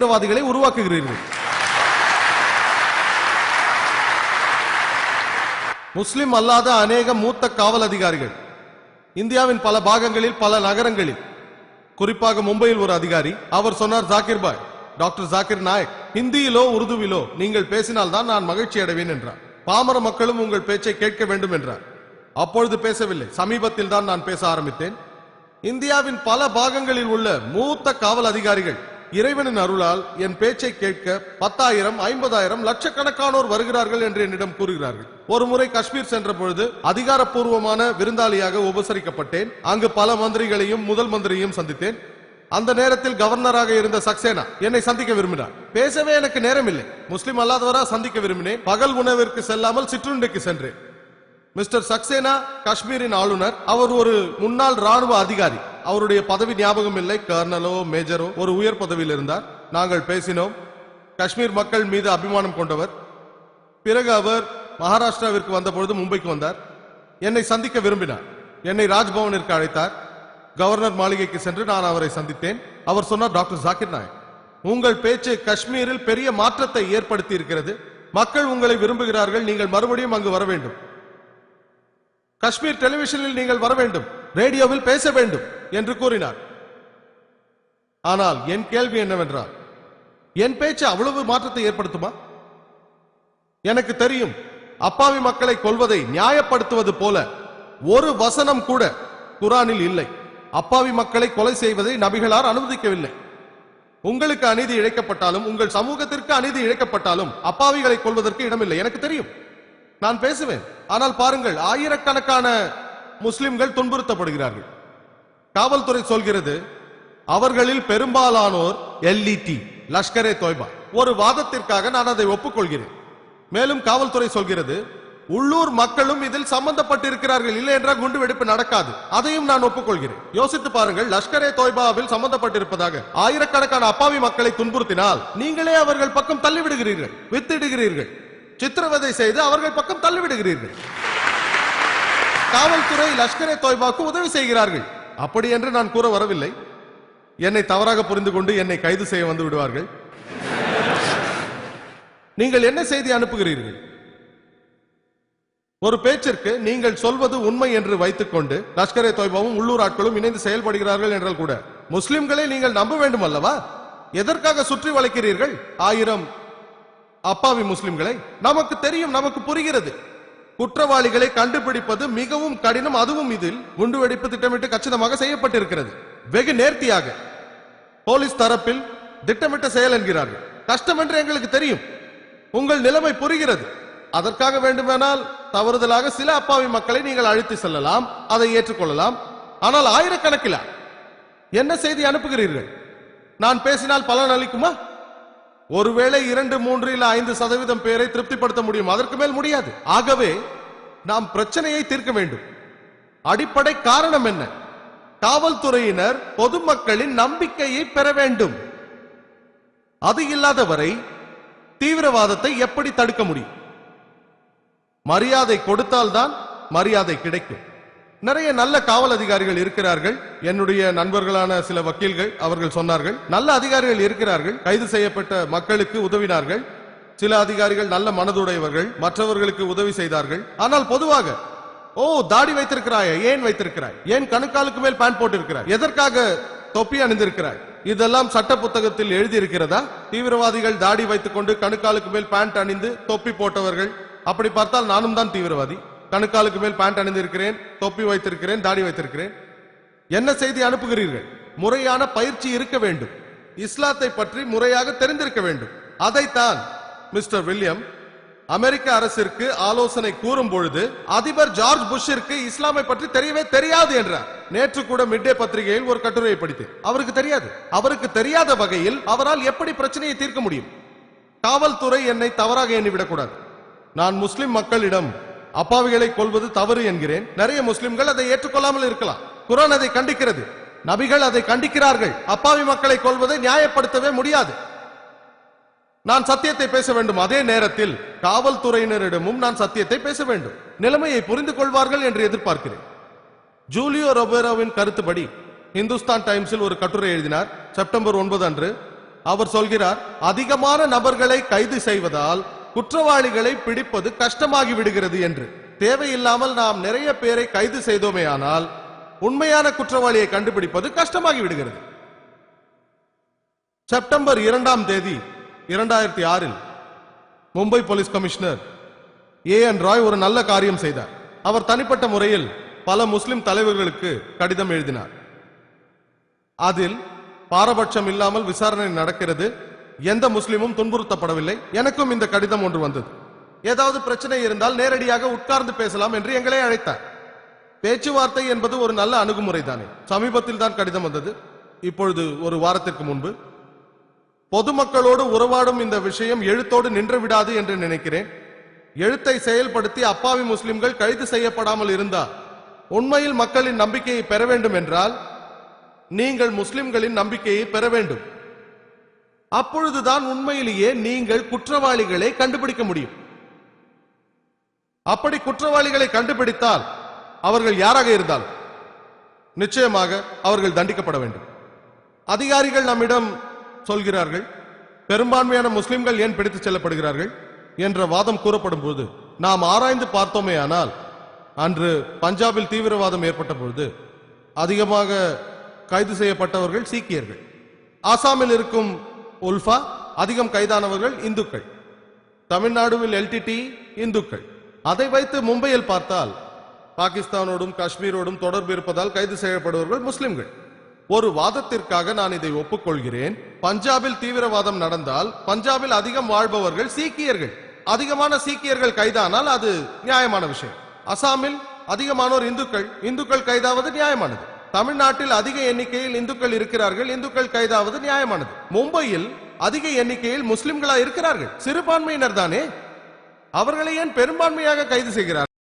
தீவிரவாதிகளை உருவாக்குகிறீர்கள். முஸ்லிம் அல்லாத அநேக மூத்த காவல் அதிகாரிகள். இந்தியாவின் பல பாகங்களில் பல நகரங்களில். குறிப்பாக மும்பையில் ஒரு அதிகாரி. அவர் சொன்னார் ஜாகிர் பாய் டாக்டர் ஜாகிர் நாயக் ஹிந்தியிலோ உருதுவிலோ நீங்கள் பேசினால் தான் நான் மகிழ்ச்சி அடைவேன் என்றார். பாமர மக்களும் உங்கள் பேச்சை கேட்க வேண்டும் என்றார். அப்பொழுது பேசவில்லை. சமீபத்தில் தான் நான் பேச ஆரம்பித்தேன். இந்தியாவின் பல பாகங்களில் உள்ள மூத்த காவல் அதிகாரிகள் இறைவனின் அருளால் என் பேச்சை கேட்க பத்தாயிரம் ஐம்பதாயிரம் லட்சக்கணக்கானோர் வருகிறார்கள் என்று என்னிடம் கூறுகிறார்கள். ஒருமுறை காஷ்மீர் சென்ற பொழுது அதிகாரப்பூர்வமான விருந்தாளியாக உபசரிக்கப்பட்டேன். அங்கு பல மந்திரிகளையும் முதல் மந்திரியையும் சந்தித்தேன். அந்த நேரத்தில் கவர்னராக இருந்த சக்சேனா என்னை சந்திக்க விரும்பினார். பேசவே எனக்கு நேரம் இல்லை முஸ்லிம் அல்லாதவரா சந்திக்க விரும்பினேன். பகல் உணவிற்கு செல்லாமல் சிற்றுண்டிக்கு சென்றேன். மிஸ்டர் சக்சேனா காஷ்மீரின் ஆளுநர் அவர் ஒரு முன்னாள் ராணுவ அதிகாரி. அவருடைய பதவி ஞாபகம் இல்லை. கர்னலோ மேஜரோ ஒரு உயர் பதவியில் இருந்தார். நாங்கள் பேசினோம். காஷ்மீர் மக்கள் மீது அபிமானம் கொண்டவர். பிறகு அவர் மகாராஷ்டிராவிற்கு வந்தபொழுது மும்பைக்கு வந்தார். என்னை சந்திக்க விரும்பினார். என்னை ராஜ்பவனிற்கு அழைத்தார். கவர்னர் மாளிகைக்கு சென்று நான் அவரை சந்தித்தேன். அவர் சொன்னார் டாக்டர் ஜாக்கிர் நாயக் உங்கள் பேச்சு காஷ்மீரில் பெரிய மாற்றத்தை ஏற்படுத்தி இருக்கிறது மக்கள் உங்களை விரும்புகிறார்கள். நீங்கள் மறுபடியும் அங்கு வர வேண்டும். காஷ்மீர் டெலிவிஷனில் நீங்கள் வர வேண்டும். ரேடியோவில் பேச வேண்டும். என்று கூறினார். ஆனால் என் கேள்வி என்னவென்றால் என் பேச்சு அவ்வளவு மாற்றத்தை ஏற்படுத்துமா? எனக்கு தெரியும் அப்பாவி மக்களை கொல்வதை நியாயப்படுத்துவது போல ஒரு வசனம் கூட குரானில் இல்லை. அப்பாவி மக்களை கொலை செய்வதை நபிகளார் அனுமதிக்கவில்லை. உங்களுக்கு அநீதி இழைக்கப்பட்டாலும் உங்கள் சமூகத்திற்கு அநீதி இழைக்கப்பட்டாலும் அப்பாவிகளை கொல்வதற்கு இடமில்லை. எனக்கு தெரியும். நான் பேசுவேன். ஆனால் பாருங்கள் ஆயிரக்கணக்கான முஸ்லிம்கள் துன்புறுத்தப்படுகிறார்கள். காவல்துறை சொல்கிறது அவர்களில் பெரும்பாலானோர் எல்இடி லஷ்கரே தொய்பா. ஒரு வாதத்திற்காக நான் அதை ஒப்புக்கொள்கிறேன். மேலும் காவல்துறை சொல்கிறது உள்ளூர் மக்களும் இதில் சம்பந்தப்பட்டிருக்கிறார்கள் இல்லை என்றால் குண்டுவெடிப்பு நடக்காது. அதையும் நான் ஒப்புக்கொள்கிறேன். யோசித்து பாருங்கள் லஷ்கரே தொய்பாவில் சம்பந்தப்பட்டிருப்பதாக ஆயிரக்கணக்கான அப்பாவி மக்களை துன்புறுத்தினால் நீங்களே அவர்கள் பக்கம் தள்ளிவிடுகிறீர்கள் வித்திடுகிறீர்கள். சித்திரவதை செய்து அவர்கள் பக்கம் தள்ளிவிடுகிறீர்கள். காவல்துறை லஷ்கரே தொய்பாவுக்கு உதவி செய்கிறார்கள். அப்படி என்று நான் கூற வரவில்லை. என்னை தவறாக புரிந்து கொண்டு என்னை கைது செய்ய வந்து விடுவார்கள். நீங்கள் என்ன செய்தி அனுப்புகிறீர்கள்? ஒரு பேச்சிற்கு நீங்கள் சொல்வது உண்மை என்று வைத்துக்கொண்டு லஷ்கரே தொய்பாவும் உள்ளூர் ஆட்களும் இணைந்து செயல்படுகிறார்கள் என்றால் கூட முஸ்லிம்களை நீங்கள் நம்ப வேண்டும் அல்லவா? எதற்காக சுற்றி வளைக்கிறீர்கள்? ஆயிரம் அப்பாவி முஸ்லிம்களை. நமக்கு தெரியும் நமக்கு புரிகிறது. குற்றவாளிகளை கண்டுபிடிப்பது மிகவும் கடினம். அதுவும் இதில் குண்டுவெடிப்பு திட்டமிட்டு கச்சிதமாக செய்யப்பட்டிருக்கிறது. வெகு நேர்த்தியாக போலீஸ் தரப்பில் திட்டமிட்ட செயல் என்கிறார்கள். கஷ்டம் என்று எங்களுக்கு தெரியும். உங்கள் நிலைமை புரிகிறது. அதற்காக வேண்டுமானால் தவறுதலாக சில அப்பாவி மக்களை நீங்கள் அழைத்து செல்லலாம். அதை ஏற்றுக்கொள்ளலாம். ஆனால் ஆயிரக்கணக்கிலா? என்ன செய்தி அனுப்புகிறீர்கள்? நான் பேசினால் பலன் அளிக்குமா? ஒருவேளை இரண்டு மூன்று இல்ல ஐந்து சதவீதம் பேரை திருப்திப்படுத்த முடியும். அதற்கு மேல் முடியாது. ஆகவே நாம் பிரச்சனையை தீர்க்க வேண்டும். அடிப்படை காரணம் என்ன? காவல்துறையினர் பொதுமக்களின் நம்பிக்கையை பெற வேண்டும். அது இல்லாதவரை தீவிரவாதத்தை எப்படி தடுக்க முடியும்? மரியாதை கொடுத்தால்தான் மரியாதை கிடைக்கும். நிறைய நல்ல காவல் அதிகாரிகள் இருக்கிறார்கள். என்னுடைய நண்பர்களான சில வக்கீல்கள் அவர்கள் சொன்னார்கள். நல்ல அதிகாரிகள் இருக்கிறார்கள். கைது செய்யப்பட்ட மக்களுக்கு உதவினார்கள். சில அதிகாரிகள் நல்ல மனதுடையவர்கள். மற்றவர்களுக்கு உதவி செய்தார்கள். ஆனால் பொதுவாக ஓ தாடி வைத்திருக்கிறாய் ஏன் வைத்திருக்கிறாய்? ஏன் கணுக்காலுக்கு மேல் பேண்ட் போட்டிருக்கிறாய்? எதற்காக தொப்பி அணிந்திருக்கிறாய்? இதெல்லாம் சட்ட புத்தகத்தில் எழுதி இருக்கிறதா தீவிரவாதிகள் தாடி வைத்துக் கொண்டு கணுக்காலுக்கு மேல் பேண்ட் அணிந்து தொப்பி போட்டவர்கள். அப்படி பார்த்தால் நானும் தான் தீவிரவாதி. கணுக்காலுக்கு மேல் பேண்ட் அணிந்திருக்கிறேன். தொப்பி வைத்திருக்கிறேன் தாடி வைத்திருக்கிறேன். என்ன செய்தி அனுப்புகிறீர்கள்? முறையான பயிற்சி இருக்க வேண்டும். இஸ்லாத்தை பற்றி முறையாக தெரிந்திருக்க வேண்டும். அதைத்தான் மிஸ்டர் வில்லியம் அமெரிக்க அரசிற்கு ஆலோசனை கூறும் பொழுது அதிபர் ஜார்ஜ் புஷ்ஷிற்கு இஸ்லாமை பற்றி தெரியவே தெரியாது என்றார். நேற்று கூட மிட்டே பத்திரிகையில் ஒரு கட்டுரையை படித்தேன். அவருக்கு தெரியாது. அவருக்கு தெரியாத வகையில் அவரால் எப்படி பிரச்சனையை தீர்க்க முடியும்? காவல்துறை என்னை தவறாக எண்ணிவிடக்கூடாது. நான் முஸ்லிம் மக்களிடம் அப்பாவிகளை கொல்வது தவறு என்கிறேன். நிறைய முஸ்லிம்கள் அதை ஏற்றுக்கொள்ளாமல் இருக்கலாம். குரான் அதை கண்டிக்கிறது. நபிகள் அதை கண்டிக்கிறார்கள். அப்பாவி மக்களை கொள்வதை நியாயப்படுத்தவே முடியாது. நான் சத்தியத்தை பேச வேண்டும். அதே நேரத்தில் காவல்துறையினரிடமும் நான் சத்தியத்தை பேச வேண்டும். நிலைமையை புரிந்து கொள்வார்கள் என்று எதிர்பார்க்கிறேன். ஜூலியோ ரொபேரோவின் கருத்துப்படி இந்துஸ்தான் டைம்ஸில் ஒரு கட்டுரை எழுதினார். செப்டம்பர் ஒன்பது அன்று அவர் சொல்கிறார் அதிகமான நபர்களை கைது செய்வதால் குற்றவாளிகளை பிடிப்பது கஷ்டமாகி விடுகிறது என்று. தேவையில்லாமல் நாம் நிறைய பேரை கைது செய்தோமேயானால் உண்மையான குற்றவாளியை கண்டுபிடிப்பது கஷ்டமாகி விடுகிறது. செப்டம்பர் இரண்டாம் தேதி இரண்டாயிரத்தி ஆறில் Mumbai police commissioner A N Roy ஒரு நல்ல காரியம் செய்தார். அவர் தனிப்பட்ட முறையில் பல முஸ்லிம் தலைவர்களுக்கு கடிதம் எழுதினார். அதில் பாரபட்சம் இல்லாமல் விசாரணை நடக்கிறது எந்த முஸ்லிமும் துன்புறுத்தப்படவில்லை. எனக்கும் இந்த கடிதம் ஒன்று வந்தது. ஏதாவது பிரச்சனை இருந்தால் நேரடியாக உட்கார்ந்து பேசலாம் என்று எங்களை அழைத்தார். பேச்சுவார்த்தை என்பது ஒரு நல்ல அணுகுமுறை தானே சமீபத்தில் தான் கடிதம் வந்தது. இப்பொழுது ஒரு வாரத்திற்கு முன்பு. பொதுமக்களோடு உறவாடும் இந்த விஷயம் எழுத்தோடு நின்று விடாது என்று நினைக்கிறேன். எழுத்தை செயல்படுத்தி அப்பாவி முஸ்லிம்கள் கைது செய்யப்படாமல் இருந்தால் உண்மையில் மக்களின் நம்பிக்கையை பெற வேண்டும் என்றால் நீங்கள் முஸ்லிம்களின் நம்பிக்கையை பெற வேண்டும். அப்பொழுதுதான் உண்மையிலேயே நீங்கள் குற்றவாளிகளை கண்டுபிடிக்க முடியும். அப்படி குற்றவாளிகளை கண்டுபிடித்தால் அவர்கள் யாராக இருந்தால் நிச்சயமாக அவர்கள் தண்டிக்கப்பட வேண்டும். அதிகாரிகள் நம்மிடம் சொல்கிறார்கள் பெரும்பான்மையான முஸ்லிம்கள் ஏன் பிடித்துச் செல்லப்படுகிறார்கள்? என்ற வாதம் கூறப்படும் போது நாம் ஆராய்ந்து பார்த்தோமே ஆனால் அன்று பஞ்சாபில் தீவிரவாதம் ஏற்பட்ட பொழுது அதிகமாக கைது செய்யப்பட்டவர்கள் சீக்கியர்கள். ஆசாமில் இருக்கும் உல்ஃபா அதிகம் கைதானவர்கள் இந்துக்கள். தமிழ்நாடுவில் எல்டிடி இந்துக்கள். அதை வைத்து மும்பையில் பார்த்தால் பாகிஸ்தானோடும் காஷ்மீரோடும் தொடர்பு இருப்பதால் கைது செய்யப்படுபவர்கள் முஸ்லிம்கள். ஒரு வாதத்திற்காக நான் இதை ஒப்புக்கொள்கிறேன். பஞ்சாபில் தீவிரவாதம் நடந்தால் பஞ்சாபில் அதிகம் வாழ்பவர்கள் சீக்கியர்கள். அதிகமான சீக்கியர்கள் கைதானால் அது நியாயமான விஷயம். அசாமில் அதிகமானோர் இந்துக்கள். இந்துக்கள் கைதாவது நியாயமானது. தமிழ்நாட்டில் அதிக எண்ணிக்கையில் இந்துக்கள் இருக்கிறார்கள். இந்துக்கள் கைதாவது நியாயமானது. மும்பையில் அதிக எண்ணிக்கையில் முஸ்லிம்களா இருக்கிறார்கள். சிறுபான்மையினர் தானே? அவர்களை ஏன் பெரும்பான்மையாக கைது செய்கிறார்கள்?